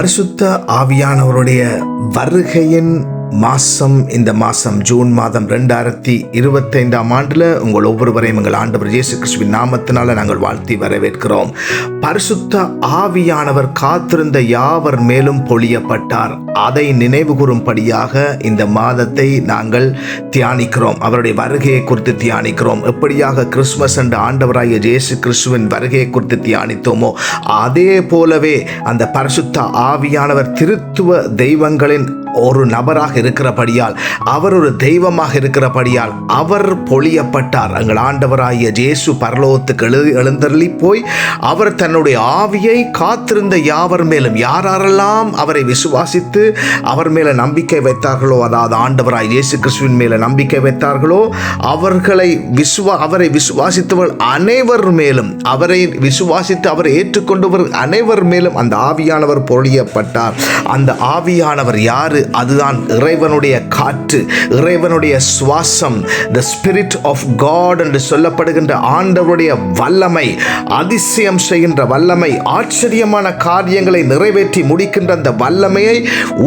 பரிசுத்த ஆவியானவருடைய வருகையின் மாசம் இந்த மாசம் ஜூன் மாதம் ரெண்டாயிரத்தி இருபத்தைந்தாம் ஆண்டில் உங்கள் ஒவ்வொருவரையும் எங்கள் ஆண்டவர் இயேசு கிறிஸ்துவின் நாமத்தினால நாங்கள் வாழ்த்தி வரவேற்கிறோம். பரிசுத்த ஆவியானவர் காத்திருந்த யாவர் மேலும் பொழியப்பட்டார்? அதை நினைவு கூறும்படியாக இந்த மாதத்தை நாங்கள் தியானிக்கிறோம். அவருடைய வருகையை குறித்து தியானிக்கிறோம். எப்படியாக கிறிஸ்துமஸ் என்ற ஆண்டவராகிய இயேசு கிறிஸ்துவின் வருகையை குறித்து தியானித்தோமோ அதே போலவே அந்த பரிசுத்த ஆவியானவர் திருத்துவ தெய்வங்களின் ஒரு நபராக இருக்கிறபடியால் அவர் ஒரு தெய்வமாக இருக்கிறபடியால் அவர் பொழியப்பட்டார். எங்கள் ஆண்டவராகிய ஜேசு பரலோகத்துக்கு எழு எழுந்தருளி போய் அவர் தன்னுடைய ஆவியை காத்திருந்த யாவர் மேலும் யாரெல்லாம் அவரை விசுவாசித்து அவர் மேலே நம்பிக்கை வைத்தார்களோ அதாவது ஆண்டவராய் இயேசு கிறிஸ்துவின் மேலே நம்பிக்கை வைத்தார்களோ அவர்களை விசுவா அவரை விசுவாசித்தவர் அனைவர் மேலும் அவரை விசுவாசித்து அவரை ஏற்றுக்கொண்டவர் அனைவர் மேலும் அந்த ஆவியானவர் பொழியப்பட்டார். அந்த ஆவியானவர் யாரு? அதுதான் இறைவனுடைய காற்று இறைவனுடைய சுவாசம். த ஸ்பிரிட் ஆஃப் காட் என்று சொல்லப்படுகின்ற ஆண்டவருடைய வல்லமை அதிசயம் செய்கின்ற வல்லமை ஆச்சரியமான காரியங்களை நிறைவேற்றி முடிக்கின்ற அந்த வல்லமையை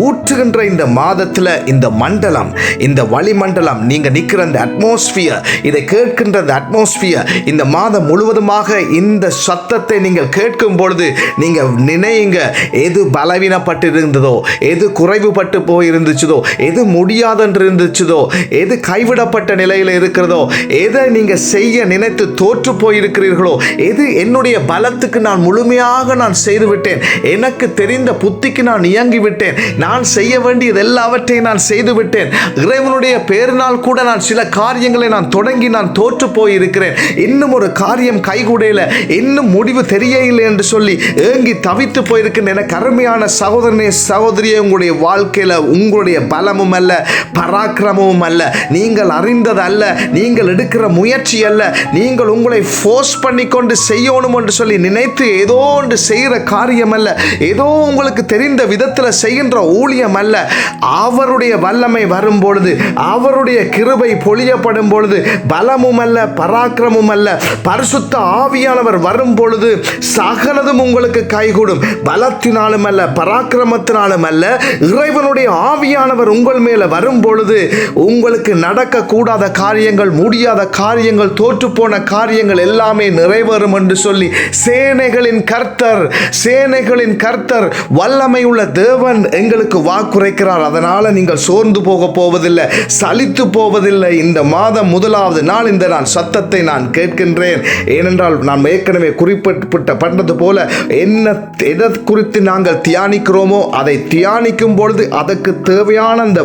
ஊற்றுகின்ற இந்த மாதத்தில் இந்த மண்டலம் இந்த வளிமண்டலம் நீங்கள் நிற்கிற அந்த அட்மாஸ்பியர் இதை கேட்கின்ற அந்த அட்மாஸ்பியர் இந்த மாதம் முழுவதுமாக இந்த சத்தத்தை நீங்கள் கேட்கும் பொழுது நீங்கள் நினையுங்க எது பலவீனப்பட்டிருந்ததோ எது குறைவுபட்டு போயிருந்துச்சுதோ? எது முடியாதென்று இருந்துச்சுதோ எது கைவிடப்பட்ட நிலையில் இருக்கிறதோ? எதை நீங்கள் செய்ய நினைத்து தோற்று போயிருக்கிறீர்களோ? எது என்னுடைய பலத்துக்கு நான் முழுமையாக நான் செய்துவிட்டேன்? எனக்கு தெரிந்த புத்திக்கு நான் இயங்கி விட்டேன் நான் செய்ய வேண்டியது எல்லாவற்றையும் நான் செய்துவிட்டேன். இறைவனுடைய பேரினால் கூட நான் சில காரியங்களை நான் தொடங்கி நான் தோற்று போயிருக்கிறேன். இன்னும் ஒரு காரியம் கைகூடையில இன்னும் முடிவு தெரியவில்லை என்று சொல்லி ஏங்கி தவித்து போயிருக்கின்ற எனக்கு அருமையான சகோதரனே சகோதரியே உங்களுடைய வாழ்க்கையில் உங்களுடைய பலமும் அல்ல பராக்கிரமமும் அல்ல. நீங்கள் அறிந்தது அல்ல நீங்கள் எடுக்கிற முயற்சி அல்ல. நீங்கள் உங்களை ஃபோர்ஸ் பண்ணி கொண்டு செய்யணும் என்று சொல்லி நினைத்து ஏதோ ஒன்று செய்கிற காரியம் அல்ல. ஏதோ உங்களுக்கு தெரிந்த விதத்தில் செய்கின்ற ஊழியம் அல்ல. அவருடைய வல்லமை வரும் பொழுது அவருடைய கிருபை பொழியப்படும் பொழுது பலமும் அல்ல பராக்கிரமும் அல்ல. பரிசுத்த ஆவியானவர் வரும் பொழுது சகலதும் உங்களுக்கு கைகூடும். பலத்தினாலும் அல்ல பராக்கிரமத்தினாலும் அல்ல இறைவனுடைய ஆகவே ஆவியானவர் உங்கள் மேலே வரும் பொழுது உங்களுக்கு நடக்கக்கூடாத காரியங்கள் முடியாத காரியங்கள் தோற்றுப்போன காரியங்கள் எல்லாமே நிறைவேறும் என்று சொல்லி சேனைகளின் கர்த்தர் சேனைகளின் கர்த்தர் வல்லமை உள்ள தேவன் எங்களுக்கு வாக்குரைக்கிறார். அதனால் நீங்கள் சோர்ந்து போக போவதில்லை சலித்து போவதில்லை. இந்த மாதம் முதலாவது நாள் இந்த நான் சத்தத்தை நான் கேட்கின்றேன். ஏனென்றால் நாம் ஏற்கனவே குறிப்பிட்ட பண்ணது போல என்ன எதை குறித்து நாங்கள் தியானிக்கிறோமோ அதை தியானிக்கும் பொழுது அதை அதுக்கு தேவையான அந்த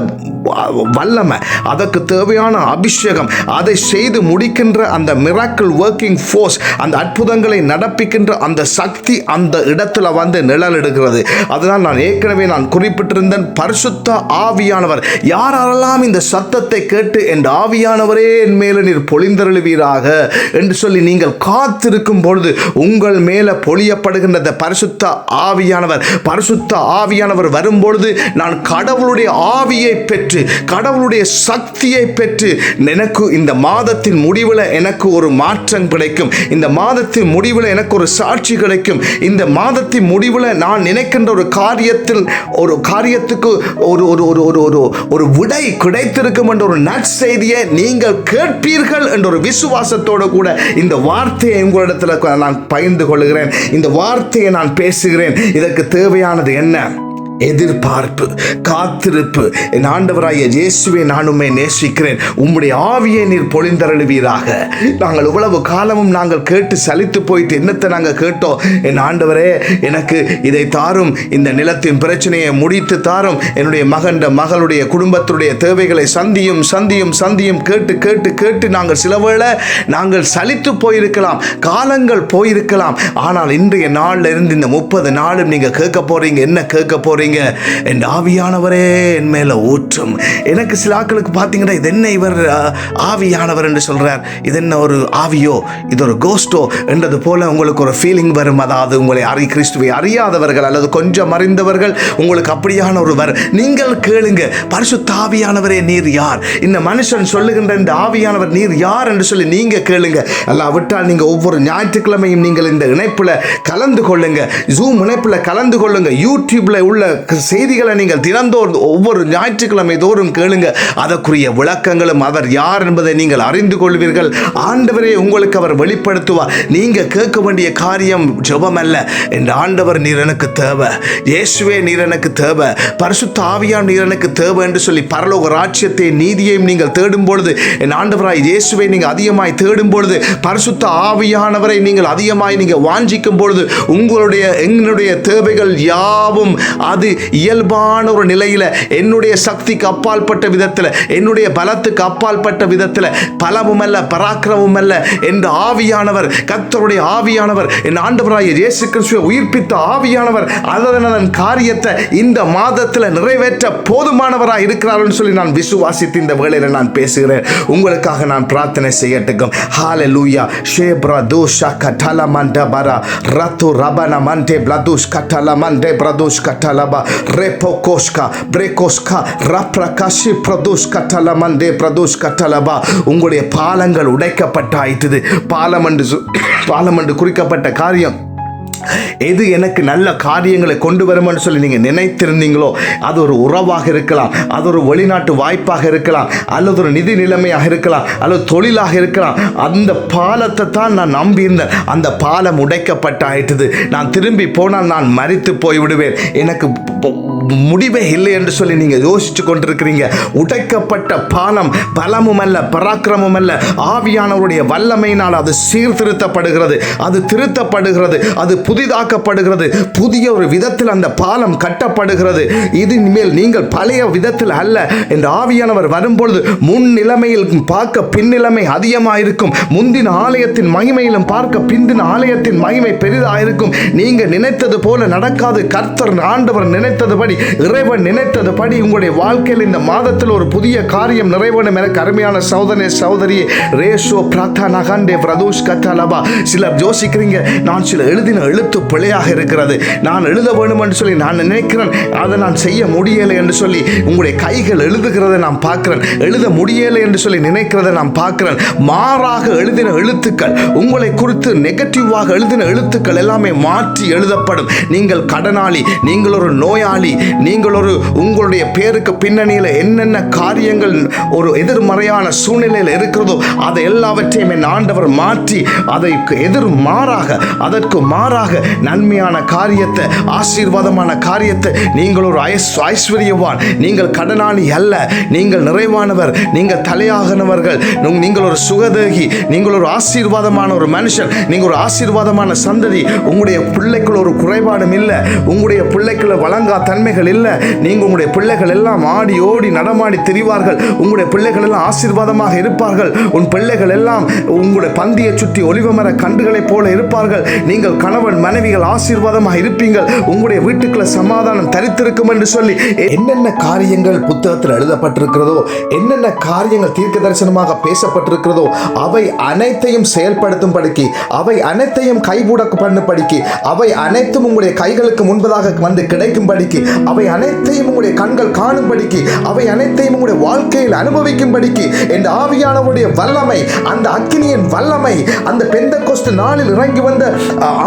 வல்லமை அதற்கு தேவையான அபிஷேகம் அதை செய்து முடிக்கின்ற அந்த மிராக்கிள் ஒர்க்கிங் ஃபோர்ஸ் அந்த அற்புதங்களை நடப்பிக்கின்ற அந்த சக்தி அந்த இடத்துல வந்து நிழலிடுகிறது. அதனால் நான் ஏற்கனவே நான் குறிப்பிட்டிருந்தேன் பரிசுத்த ஆவியானவர் யாரெல்லாம் இந்த சத்தத்தை கேட்டு என் ஆவியானவரே என் மேலே நீர் பொழிந்தருளுவீராக என்று சொல்லி நீங்கள் காத்திருக்கும் பொழுது உங்கள் மேலே பொழியப்படுகின்ற பரிசுத்த ஆவியானவர் பரிசுத்த ஆவியானவர் வரும்பொழுது நான் கடவுளுடைய ஆவியை பெற்று கடவுளுடைய சக்தியை பெற்று எனக்கு இந்த மாதத்தின் முடிவில் எனக்கு ஒரு மாற்றம் கிடைக்கும். இந்த மாதத்தின் முடிவில் எனக்கு ஒரு சாட்சி கிடைக்கும். இந்த மாதத்தின் முடிவில் நான் நினைக்கின்ற ஒரு காரியத்தில் ஒரு காரியத்துக்கு ஒரு ஒரு ஒரு ஒரு ஒரு ஒரு விடை கிடைத்திருக்கும் என்ற ஒரு நற்செய்தியை நீங்கள் கேட்பீர்கள் என்ற ஒரு விசுவாசத்தோடு கூட இந்த வார்த்தையை உங்களிடத்தில் நான் பகிர்ந்து கொள்கிறேன். இந்த வார்த்தையை நான் பேசுகிறேன். இதற்கு தேவையானது என்ன? எதிர்பார்ப்பு காத்திருப்பு. என் ஆண்டவராய இயேசுவை நானுமே நேசிக்கிறேன். உம்முடைய ஆவியை நீர் பொழிந்தருளுவீராக. நாங்கள் இவ்வளவு காலமும் நாங்கள் கேட்டு சலித்து போயிட்டு என்னத்தை நாங்கள் கேட்டோம்? என் ஆண்டவரே எனக்கு இதை தாரும். இந்த நிலத்தின் பிரச்சனையை முடித்து தாரும். என்னுடைய மகன் மகளுடைய குடும்பத்துடைய தேவைகளை சந்தியும் சந்தியும் சந்தியும் கேட்டு கேட்டு கேட்டு நாங்கள் சிலவேளை நாங்கள் சலித்து போயிருக்கலாம் காலங்கள் போயிருக்கலாம். ஆனால் இன்றைய நாளில் இருந்து இந்த முப்பது நாளும் நீங்கள் கேட்க போறீங்க. என்ன கேட்க போறீங்க? கேளுங்க என் ஆவியானவரே என் மேல ஊற்றும். எனக்கு சில ஆக்களுக்கு பார்த்தீங்கன்னா இது என்ன இவர் ஆவியானவர் என்று சொல்றார். இது என்ன ஒரு ஆவியோ? இது ஒரு கோஸ்டோ என்றது போல உங்களுக்கு ஒரு ஃபீலிங் வரும். அதாவது உங்களை அறி கிறிஸ்துவை அறியாதவர்கள் அல்லது கொஞ்சம் அறிந்தவர்கள் உங்களுக்கு அப்படியான ஒருவர். நீங்கள் கேளுங்க. பரிசுத்த ஆவியானவரே நீர் யார்? இந்த மனுஷன் சொல்லுகின்ற இந்த ஆவியானவர் நீர் யார்? என்று சொல்லி நீங்க கேளுங்க. அல்லாவிட்டால் நீங்க ஒவ்வொரு ஞாயிற்றுக்கிழமையும் நீங்கள் இந்த இணைப்பில் கலந்து கொள்ளுங்க. ஜூம் இணைப்பில் கலந்து கொள்ளுங்க. யூடியூப்ல உள்ள செய்திகளை நீங்கள் தினந்தோறும் ஒவ்வொரு ஞாயிற்றுக்கிழமை தோறும் கேளுங்க. அதற்குரிய விளக்கங்களும் அவர் யார் என்பதை நீங்கள் அறிந்து கொள்வீர்கள். ஆண்டவரே உங்களுக்கு அவர் வெளிப்படுத்துவார். நீங்க கேட்க வேண்டிய காரியம் ஜபம் அல்ல என்ற ஆண்டவர் நீர் எனக்கு தேவை. இயேசுவே நீர் எனக்கு தேவை. பரிசுத்த ஆவியான் நீர் எனக்கு தேவை என்று சொல்லி பரலோக ராஜ்யத்தை நீதியையும் நீங்கள் தேடும் பொழுது என் ஆண்டவராய் இயேசுவை நீங்கள் அதிகமாய் தேடும் பொழுது பரிசுத்த ஆவியானவரை நீங்கள் அதிகமாய் நீங்கள் வாஞ்சிக்கும் பொழுது உங்களுடைய எங்களுடைய தேவைகள் யாவும் அது இயல்பான ஒரு நிலையில் என்னுடைய சக்திக்கு அப்பாற்பட்ட விதத்தில் என்னுடைய பலத்துக்கு அப்பாற்பட்ட விதத்தில் பலமும் அல்ல பராக்கிரமும் அல்ல என்ற ஆவியானவர் கத்தருடைய ஆவியானவர் என் ஆண்டவராய இயேசு கிறிஸ்துவை உயிர்ப்பித்த ஆவியானவர் அதன் காரியத்தை இந்த மாதத்தில் நிறைவேற்ற போதுமானவராக இருக்கிறார்னு சொல்லி நான் விசுவாசித்து இந்த வேளையில் நான் பேசுகிறேன். உங்களுக்காக நான் பிரார்த்தனை செய்யட்டுக்கும். ஹால லூயா ஷேப்ரா தோஷா கட்டல மண்ட பரா ரத்து ரபன மண்டே பிரதுஷ் கட்டல மண்டே பிரதுஷ் கட்டலபா ரெப்போ கோஷ்கா பிரேகோஷ்கா ரப்ரகாஷி பிரதுஷ் கட்டல மண்டே பிரதுஷ் கட்டலபா உங்களுடைய பாலங்கள் உடைக்கப்பட்டாயிட்டுது. பாலம் என்று சொ- பாலம் என்று குறிக்கப்பட்ட காரியம். எது எனக்கு நல்ல காரியங்களை கொண்டு வரும்னு சொல்லி நீங்கள் நினைத்திருந்தீங்களோ அது ஒரு உறவாக இருக்கலாம் அது ஒரு வெளிநாட்டு வாய்ப்பாக இருக்கலாம் அல்லது ஒரு நிதி நிலைமையாக இருக்கலாம் அல்லது தொழிலாக இருக்கலாம். அந்த பாலத்தை தான் நான் நம்பியிருந்தேன். அந்த பாலம் உடைக்கப்பட்டாயிட்டது. நான் திரும்பி போனால் நான் மறித்து போய் விடுவேன் எனக்கு முடிவே இல்லை என்று சொல்லி நீங்கள் யோசிச்சு கொண்டிருக்கிறீங்க. உடைக்கப்பட்ட பாலம் பலமும் அல்ல பராக்கிரமும் அல்ல ஆவியானவருடைய வல்லமையினால் அது சீர்திருத்தப்படுகிறது அது திருத்தப்படுகிறது அது புதிதாக்கப்படுகிறது. புதிய ஒரு விதத்தில் அந்த பாலம் கட்டப்படுகிறது. இது நீங்கள் பழைய விதத்தில் அல்ல என்று ஆவியானவர் வரும்பொழுது முன் நிலைமையில் பார்க்க பின்னிலைமை அதிகமாயிருக்கும். அதிகமாக இருக்கும் முந்தின ஆலயத்தின் மகிமையிலும் பார்க்க பிந்தின ஆலயத்தின் மகிமை பெரிதாயிருக்கும். நீங்கள் நினைத்தது போல நடக்காது. கர்த்தர் ஆண்டவர் நினைத்ததுபடி இறைவன் நினைத்ததுபடி உங்களுடைய வாழ்க்கையில் இந்த மாதத்தில் ஒரு புதிய காரியம் நிறைவேறும் எனக்கு அருமையான சௌதனே சௌதரி ரேஷோ பிராத்தா நகாண்டே பிரதோஷ் கத்தாலபா. சிலர் யோசிக்கிறீங்க நான் சில எழுதின எழுத்து பிழையாக இருக்கிறது. நான் எழுத வேண்டும் என்று சொல்லி நான் நினைக்கிறேன். அதை நான் செய்ய முடியலை என்று சொல்லி உங்களுடைய கைகள் எழுதுகிறதை நான் பார்க்கிறேன். எழுத முடியலை என்று சொல்லி நினைக்கிறதை நான் பார்க்கிறேன். மாறாக எழுதின எழுத்துக்கள் உங்களை குறித்து நெகட்டிவாக எழுதின எழுத்துக்கள் எல்லாமே மாற்றி எழுதப்படும். நீங்கள் கடனாளி நீங்கள் ஒரு நோயாளி நீங்கள் ஒரு உங்களுடைய பேருக்கு பின்னணியில் என்னென்ன காரியங்கள் ஒரு எதிர்மறையான சூழ்நிலையில் இருக்கிறதோ அதை எல்லாவற்றையும் என் ஆண்டவர் மாற்றி அதற்கு எதிர் மாறாக அதற்கு மாறாக நன்மையான காரியத்தை ஆசீர்வாதமான காரியத்தை நீங்கள் ஒரு ஐஸ் ஐஸ்வர்யவான் நீங்கள் கடனாளி அல்ல நீங்கள் நிறைவானவர் நீங்கள் தலையாகனவர்கள் நீங்கள் ஒரு சுகதேகி நீங்கள் ஒரு ஆசீர்வாதமான ஒரு மனுஷன் நீங்கள் ஒரு ஆசீர்வாதமான சந்ததி உங்களுடைய பிள்ளைக்குள்ள ஒரு குறைபாடும் இல்லை உங்களுடைய பிள்ளைக்குள்ள வழங்கா தன்மைகள் இல்லை. நீங்கள் உங்களுடைய பிள்ளைகள் எல்லாம் ஆடி ஓடி நடமாடி திரிவார்கள். உங்களுடைய பிள்ளைகள் எல்லாம் ஆசீர்வாதமாக இருப்பார்கள். உன் பிள்ளைகள் எல்லாம் உங்களுடைய பந்தியை சுற்றி ஒளிவமர கண்டுகளைப் போல இருப்பார்கள். நீங்கள் கணவன் மனைவிகள் ஆசீர்வாதமாக இருப்பீங்கள். உங்களுடைய வீட்டுக்குள்ள சமாதானம் தரித்திருக்கும் என்று சொல்லி என்னென்ன காரியங்கள் புத்தகத்தில் எழுதப்பட்டிருக்கிறதோ என்னென்ன காரியங்கள் தீர்க்க தரிசனமாக பேசப்பட்டிருக்கிறதோ அவை அனைத்தையும் செயல்படுத்தும் படிக்கு அவை அனைத்தையும் கைகூட பண்ணும்படிக்கு அவை அனைத்தும் உங்களுடைய கைகளுக்கு முன்பதாக வந்து கிடைக்கும் படிக்கு அவை அனைத்தையும் உங்களுடைய கண்கள் காணும்படிக்கு அவை அனைத்தையும் உங்களுடைய வாழ்க்கையில் அனுபவிக்கும்படிக்கு என்ற ஆவியானவருடைய வல்லமை அந்த அக்கினியின் வல்லமை அந்த பெந்த நாளில் இறங்கி வந்த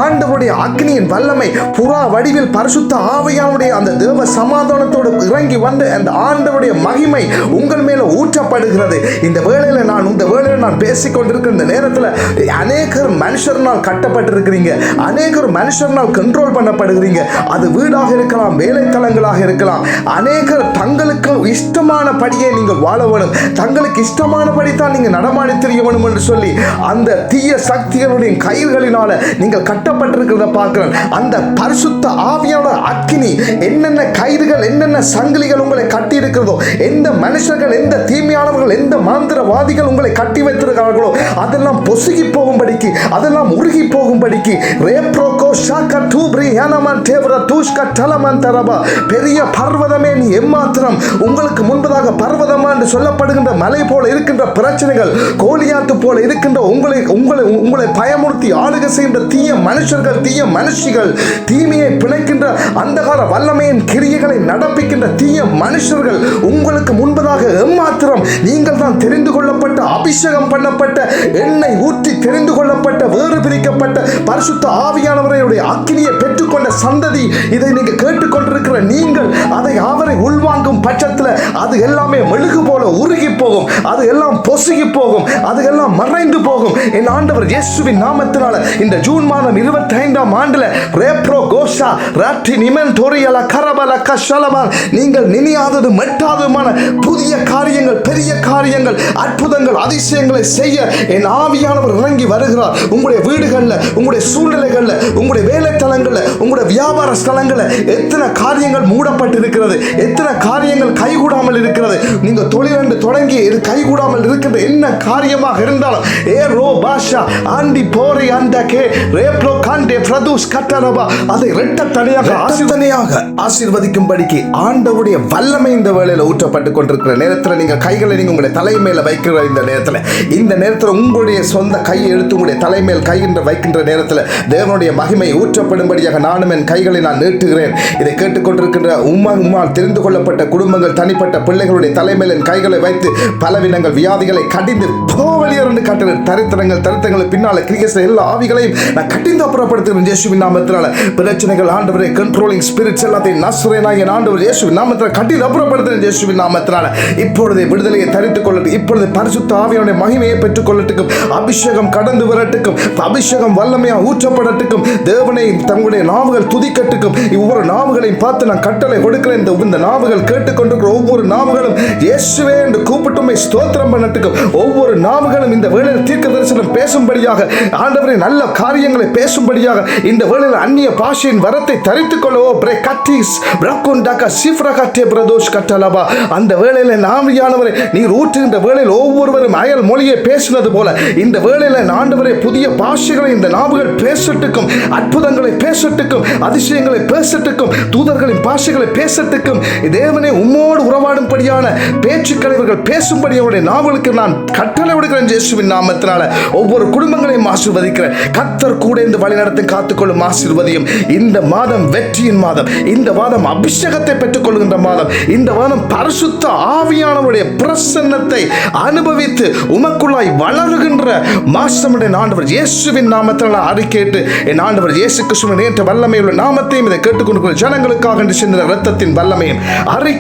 ஆண்டவருடைய அக்னியின் வல்லமை புறா வடிவில் பரிசுத்த ஆவியானுடைய அந்த தேவ சமாதானத்தோடு இறங்கி வந்த அந்த ஆண்டவருடைய மகிமை உங்கள் மேல ஊற்றப்படுகிறது. இந்த வேளையில நான் இந்த வேளையில நான் பேசிக் கொண்டிருக்கிற இந்த நேரத்தில் அநேகர் மனுஷர்னால் கட்டப்பட்டிருக்கிறீங்க. அநேகர் மனுஷர்னால் கண்ட்ரோல் பண்ணப்படுகிறீங்க. அது வீடாக இருக்கலாம் வேலைத்தலங்களாக இருக்கலாம். அநேகர் தங்களுக்கு இஷ்டமான படியே நீங்கள் வாழ வேணும். தங்களுக்கு இஷ்டமானபடி தான் நீங்கள் நடமாடி தெரிய வேணும் என்று சொல்லி அந்த தீய சக்திகளுடைய கயிறுகளினால நீங்கள் கட்டப்பட்டிருக்கிறத பார்க்கிறேன். அந்த பரிசுத்த ஆவியான அக்கினி என்னென்ன கயிறுகள் என்னென்ன சங்கிலிகள் உங்களை கட்டி இருக்கிறதோ எந்த மனுஷர்கள் எந்த தீமையானவர்கள் எந்த மாந்திரவாதிகள் உங்களை கட்டி வைத்திருக்கிறார்களோ அதெல்லாம் பொசுகி போகும்படிக்கு அதெல்லாம் உருகி போகும்படிக்கு ரேப்ரோகோ ஷாக்க தூப்ரி ஹேனமான் தேவரா தூஷ்கா டலமன் தரபா பெரிய பர்வதமே நீ எம்மாத்திரம். உங்களுக்கு முன்பதாக பர்வதமா என்று சொல்லப்படுகின்ற மலை போல இருக்கின்ற பிரச்சனைகள் கோலியாத்து போல இருக்கின்ற உங்களை உங்களை உங்களை பயமுறுத்தி ஆளுகை செய்கின்ற தீய மனுஷர்கள் தீய மனுஷிகள் தீமையை பிணைக்கின்ற அந்தகார வல்லமையின் கிரியைகளை நடப்பிக்கின்ற தீய மனுஷர்கள் உங்களுக்கு முன்பதாக எம்மாத்திரம். நீங்கள் தான் தெரிந்து கொள்ளப்பட்ட அபிஷேகம் பண்ணப்பட்ட எண்ணெய் ஊற்றி தெரிந்து கொள்ளப்பட்ட வேறு பிரிக்கப்பட்ட பரிசுத்த ஆவியானவரையுடைய அக்கினியை பெற்றுக்கொண்ட சந்ததி இதை நீங்கள் கேட்டுக்கொண்டிருக்கிற நீங்கள் அதை அவரை உள்வாங்கும் பட்சத்தில் அது எல்லாமே மெழுகு போல உருகி போகும். அது எல்லாம் பொசுகி போகும். அது எல்லாம் மறைந்து போகும். என் ஆண்டவர் இயேசுவின் நாமத்தினால இந்த ஜூன் மாதம் இருபத்தி ஐந்தாம் ஆண்டுல ரேப்ரோ கோஷா ராட்டி நிமன் தோரியல கரபல கஷலமான் நீங்கள் நினையாதது மெட்டாததுமான புதிய காரியங்கள் பெரிய காரியங்கள் அற்புதங்கள் அதிசயங்களை செய்ய என் ஆவியானவர் இறங்கி வருகிறார். உங்களுடைய வீடுகளில் உங்களுடைய சூழ்நிலைகளில் உங்களுடைய வேலைத்தலங்களில் உங்களுடைய வியாபார ஸ்தலங்களில் எத்தனை காரியங்கள் மூடப்பட்டிருக்கிறது. எத்தனை காரியங்கள் கைகூடாமல் இருக்கிறது. நீங்க தொழில் என்று தொடங்கி இது கைகூடாமல் இருக்கின்ற என்ன காரியமாக இருந்தாலும் ஏ ரோ பாஷா ஆண்டி போரை அந்த கே ரேப்ரோ காண்டே பிரதூஸ் கட்டரபா அதை ரெட்ட தனியாக ஆசிர்வனையாக ஆசீர்வதிக்கும்படிக்கு ஆண்டவருடைய வல்லமை இந்த வேளையில் ஊற்றப்பட்டு கொண்டிருக்கிற நேரத்தில் நீங்க கைகளை நீங்க உங்களுடைய தலை மேல வைக்கிற இந்த நேரத்தில் இந்த நேரத்தில் உங்களுடைய சொந்த கையை எடுத்து உங்களுடைய தலைமேல் கைகின்ற வைக்கின்ற நேரத்தில் தேவனுடைய மகிமை ஊற்றப்படும்படியாக நானும் என் கைகளை நான் நீட்டுகிறேன். இதை கேட்டுக்கொண்டிருக்கின்ற உம்மா உம்மால் தெரிந்து கொள்ளப்பட்ட குடும்பங்கள் தனிப்பட்ட பிள்ளைகளுடைய தலைமையிலின் கைகளை வைத்து பலவினங்கள் வியாதிகளை கடிந்து போவலியர் என்று காட்டுகிற தரித்திரங்கள் தரித்திரங்கள் பின்னால் கிரிக்கெட் எல்லா ஆவிகளையும் நான் கடிந்து அப்புறப்படுத்துகிறேன். இயேசுவின் நாமத்தினால பிரச்சனைகள் ஆண்டவரை கண்ட்ரோலிங் ஸ்பிரிட்ஸ் எல்லாத்தையும் நசுரனாகிய ஆண்டவர் இயேசுவின் நாமத்தினால் கடிந்து அப்புறப்படுத்துகிறேன். இயேசுவின் நாமத்தினால இப்பொழுதே விடுதலையை தரித்துக் கொள்ளட்டும். இப்பொழுது பரிசுத்த ஆவியனுடைய மகிமையை பெற்றுக் கொள்ளட்டுக்கும். அபிஷேகம் கடந்து வரட்டுக்கும். அபிஷேகம் வல்லமையாக ஊற்றப்படட்டுக்கும். தேவனை தங்களுடைய நாவுகள் துதிக்கட்டுக்கும். ஒவ்வொரு நாவுகளையும் பார்த்து நான் கட்டளை கொடுக்கிறேன் இந்த இந்த நாவுகள் கேட்டுக்கொண்டிருக்கிற ஒவ்வொரு நாவுகளும் இயேசுவே என்று கூப்பிட்டுமை ஸ்தோத்திரம் பண்ணட்டுக்கும் ஒவ்வொரு நாவுகளும் இந்த வேளையில் தீர்க்க தரிசனம் பேசும்படியாக ஆண்டவரை நல்ல காரியங்களை பேசும்படியாக இந்த வேளையில் அந்நிய பாஷையின் வரத்தை தரித்துக் கொள்ளவோ? பிரே கட்டிஸ் பிரக்குண்டாக்க சிஃப்ரகட்டே பிரதோஷ் கட்டலபா அந்த வேளையில் நாமியானவரை நீர் ஊற்றுகின்ற வேளையில் ஒவ்வொருவரும் அயல் மொழியை பேசினது போல இந்த வேளையில் ஆண்டவரை புதிய பாஷைகளை இந்த நாவுகள் பேசட்டுக்கும் அற்புதங்களை பேசட்டுக்கும் அதிசயங்களை பேசட்டுக்கும் தூதர்களின் பாஷைகளை பேசத்துக்கும் தேவனே உம்மோடு உறவாடும்படியான பேச்சுக்களை இவர்கள் பேசும்படி அவருடைய நாவலுக்கு நான் கட்டளை விடுகிறேன் இயேசுவின் நாமத்தினால. ஒவ்வொரு குடும்பங்களையும் ஆசீர்வதிக்கிறேன். கத்தர் கூட இந்த வழிநடத்தை காத்துக்கொள்ளும் ஆசிர்வதியும் இந்த மாதம் வெற்றியின் மாதம் இந்த மாதம் அபிஷேகத்தை பெற்றுக்கொள்கின்ற மாதம் இந்த மாதம் பரிசுத்த ஆவியானவருடைய பிரசன்னத்தை அனுபவித்து உமக்குள்ளாய் வளருகின்ற மாசமுடைய ஆண்டவர் இயேசுவின் நாமத்தில் நான் அறிக்கையிட்டு என் ஆண்டவர் இயேசு கிருஷ்ணன் நேற்று வல்லமையுள்ள நாமத்தையும் இதை கேட்டுக்கொண்டு ஜனங்களுக்காக மனுஷன் ரத்தத்தின் வல்லமையும்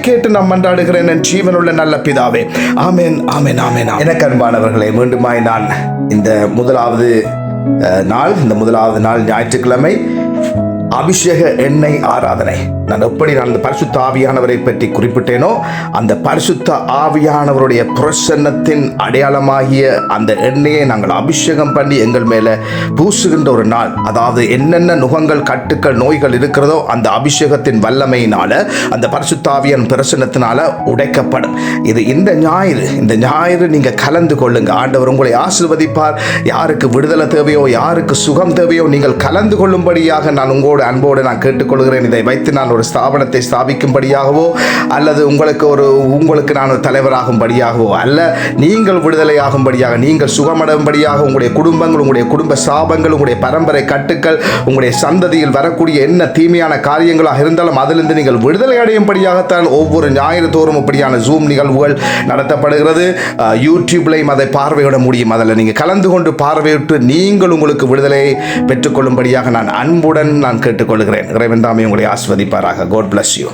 கேட்டு நாம் மன்றாடுகிறேன் என் ஜீவனுள்ள நல்ல பிதாவே. ஆமேன் ஆமேன் ஆமென் எனக்கு அன்பானவர்களே மீண்டுமாய் நான் இந்த முதலாவது நாள் இந்த முதலாவது நாள் ஞாயிற்றுக்கிழமை அபிஷேக எண்ணெய் ஆராதனை. நான் எப்படி நான் அந்த பரிசுத்த ஆவியானவரை பற்றி குறிப்பிட்டேனோ அந்த பரிசுத்த ஆவியானவருடைய பிரசன்னத்தின் அடையாளமாகிய அந்த எண்ணெயை நாங்கள் அபிஷேகம் பண்ணி எங்கள் மேலே பூசுகின்ற ஒரு நாள். அதாவது என்னென்ன நுகங்கள் கட்டுக்கள் நோய்கள் இருக்கிறதோ அந்த அபிஷேகத்தின் வல்லமையினால அந்த பரிசுத்தாவியன் பிரசன்னத்தினால உடைக்கப்படும். இது இந்த ஞாயிறு. இந்த ஞாயிறு நீங்கள் கலந்து கொள்ளுங்க. ஆண்டவர் உங்களை ஆசிர்வதிப்பார். யாருக்கு விடுதலை தேவையோ யாருக்கு சுகம் தேவையோ நீங்கள் கலந்து கொள்ளும்படியாக நான் உங்களோட அன்போடு நான் கேட்டுக்கொள்கிறேன். இதை வைத்து நான் ஒரு ஸ்தாபனத்தை ஸ்தாபிக்கும்படியாகவோ அல்லது உங்களுக்கு ஒரு உங்களுக்கு நான் ஒரு தலைவராகும்படியாகவோ அல்ல நீங்கள் விடுதலையாகும்படியாக நீங்கள் சுகமடையும்படியாக உங்களுடைய குடும்பங்கள் உங்களுடைய குடும்ப சாபங்கள் உங்களுடைய பரம்பரை கட்டுக்கள் உங்களுடைய சந்ததியில் வரக்கூடிய என்ன தீமையான காரியங்களாக இருந்தாலும் அதிலிருந்து நீங்கள் விடுதலை அடையும்படியாகத்தான் ஒவ்வொரு ஞாயிறு தோறும் இப்படியான ஜூம் நிகழ்வுகள் நடத்தப்படுகிறது. யூடியூப்லையும் அதை பார்வையிட முடியும். அதில் நீங்கள் கலந்து கொண்டு பார்வையிட்டு நீங்கள் உங்களுக்கு விடுதலையை பெற்றுக்கொள்ளும்படியாக நான் அன்புடன் நான் கேட்டுக்கொள்கிறேன். இறைவன் தாமே உங்களை ஆஸ்வதிப்பாராக காட் bless யூ